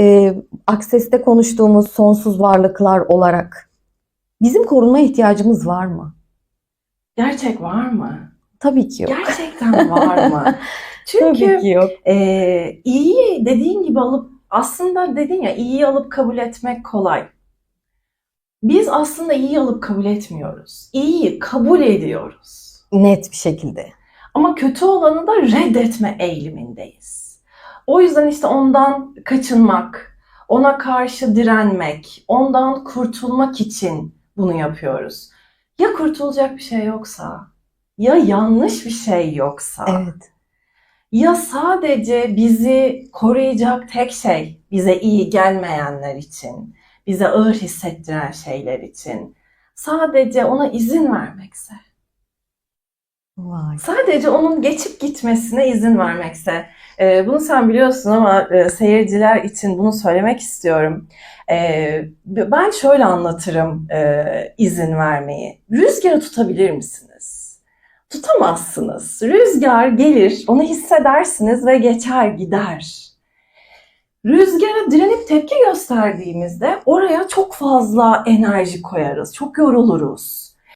e, Akses'te konuştuğumuz sonsuz varlıklar olarak bizim korunma ihtiyacımız var mı? Gerçek var mı? Tabii ki yok. Gerçekten var mı? Tabii Çünkü ki yok. e, iyiyi dediğin gibi alıp aslında dedin ya iyiyi alıp kabul etmek kolay. Biz aslında iyiyi alıp kabul etmiyoruz. İyiyi kabul ediyoruz. Net bir şekilde. Ama kötü olanı da reddetme eğilimindeyiz. O yüzden işte ondan kaçınmak, ona karşı direnmek, ondan kurtulmak için bunu yapıyoruz. Ya kurtulacak bir şey yoksa, ya yanlış bir şey yoksa, Evet. ya sadece bizi koruyacak tek şey bize iyi gelmeyenler için, bize ağır hissettiren şeyler için sadece ona izin vermekse. Vay. Sadece onun geçip gitmesine izin vermekse. Ee, bunu sen biliyorsun ama e, seyirciler için bunu söylemek istiyorum. Ee, ben şöyle anlatırım e, izin vermeyi. Rüzgarı tutabilir misiniz? Tutamazsınız. Rüzgar gelir, onu hissedersiniz ve geçer gider. Rüzgara direnip tepki gösterdiğimizde oraya çok fazla enerji koyarız, çok yoruluruz.